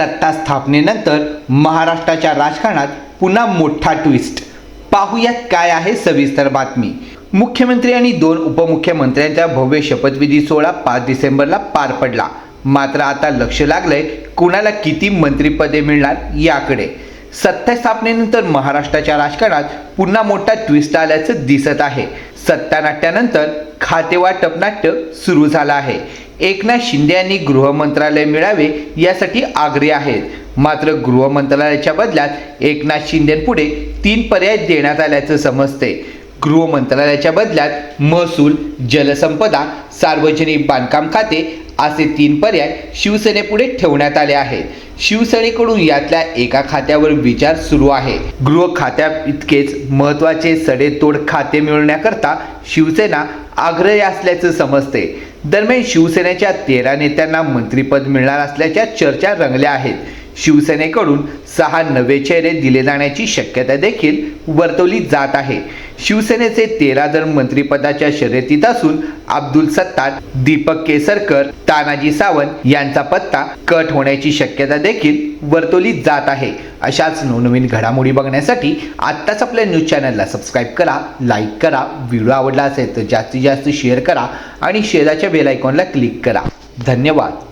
सत्ता स्थापनेनंतर महाराष्ट्राच्या राजकारणात पुन्हा मोठा ट्विस्ट पाहूयात काय आहे सविस्तर बातमी. मुख्यमंत्री आणि दोन उपमुख्यमंत्र्यांचा भव्य शपथविधी सोहळा पाच डिसेंबरला पार पडला. मात्र आता लक्ष लागलंय कुणाला किती मंत्रिपदे मिळणार याकडे. सत्तास्थापनेनंतर महाराष्ट्राच्या राजकारणात पुन्हा मोठा ट्विस्ट आल्याचं दिसत आहे. सत्तानाट्यानंतर खातेवाटप नाट्य सुरू झालं आहे. एकनाथ शिंदे यांनी गृह मंत्रालय मिळावे यासाठी आग्रही आहेत. मात्र गृह मंत्रालयाच्या बदल्यात एकनाथ शिंदेपुढे तीन पर्याय देण्यात आल्याचं समजते. गृह मंत्रालयाच्या बदल्यात महसूल जलसंपदा सार्वजनिक बांधकाम खाते असे तीन पर्याय शिवसेनेपुढे ठेवण्यात आले आहेत. शिवसेनेकडून यातल्या एका खात्यावर विचार सुरू आहे. गृह खात्या इतकेच महत्त्वाचे सडेतोड खाते मिळवण्याकरता शिवसेना आग्रही असल्याचं समजते. दरम्यान शिवसेनेच्या तेरा नेत्यांना मंत्रिपद मिळणार असल्याच्या चर्चा रंगल्या आहेत. शिवसेनेकडून सहा नवे चेहरे दिले जाण्याची शक्यता देखील वर्तवली जात आहे. शिवसेनेचे तेरा जण मंत्रिपदाच्या शर्यतीत असून अब्दुल सत्तार दीपक केसरकर तानाजी सावंत यांचा पत्ता कट होण्याची शक्यता देखील वर्तवली जात आहे. अशाच नवनवीन घडामोडी बघण्यासाठी आत्ताच आपल्या न्यूज चॅनलला सबस्क्राईब करा लाईक करा व्हिडिओ आवडला असेल तर जास्तीत जास्त शेअर करा आणि शेजारच्या बेल आयकॉनला क्लिक करा. धन्यवाद.